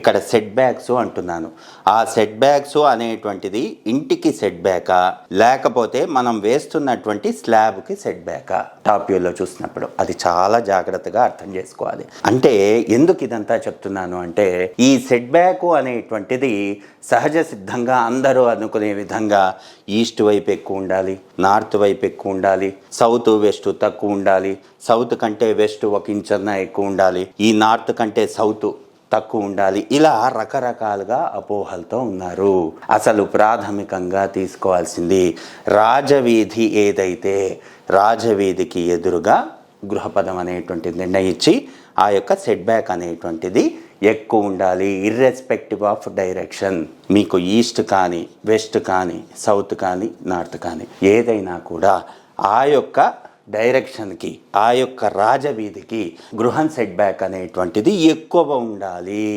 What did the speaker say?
ఇక్కడ set backs అంటున్నాను. ఆ సెట్ బ్యాక్స్ అనేటువంటిది ఇంటికి సెట్ బ్యాకా లేకపోతే మనం వేస్తున్నటువంటి స్లాబ్కి సెట్ బ్యాకా టాప్ వ్యూలో చూసినప్పుడు అది చాలా జాగ్రత్తగా అర్థం చేసుకోవాలి. అంటే ఎందుకు ఇదంతా చెప్తున్నాను అంటే ఈ సెట్ బ్యాక్ అనేటువంటిది సహజ సిద్ధంగా అందరూ అనుకునే విధంగా ఈస్ట్ వైపు ఎక్కువ ఉండాలి నార్త్ వైపు ఎక్కువ ఉండాలి సౌత్ వెస్ట్ తక్కువ ఉండాలి సౌత్ కంటే వెస్ట్ ఒక ఇంచన్నా ఎక్కువ ఉండాలి ఈ నార్త్ కంటే సౌత్ తక్కువ ఉండాలి. ఇలా రకరకాలుగా అపోహలతో ఉన్నారు. అసలు ప్రాథమికంగా తీసుకోవాల్సింది రాజవీధి ఏదైతే రాజవీధికి ఎదురుగా గృహపదం అనేటువంటిది నిర్ణయించి ఆ యొక్క సెట్ బ్యాక్ అనేటువంటిది ఎక్కువ ఉండాలి. ఇర్రెస్పెక్టివ్ ఆఫ్ డైరెక్షన్ మీకు ఈస్ట్ కానీ వెస్ట్ కానీ సౌత్ కానీ నార్త్ కానీ ఏదైనా కూడా ఆ యొక్క డైరెక్షన్కి ఆ యొక్క రాజవీధికి గృహం సెట్ బ్యాక్ అనేటువంటిది ఎక్కువ ఉండాలి.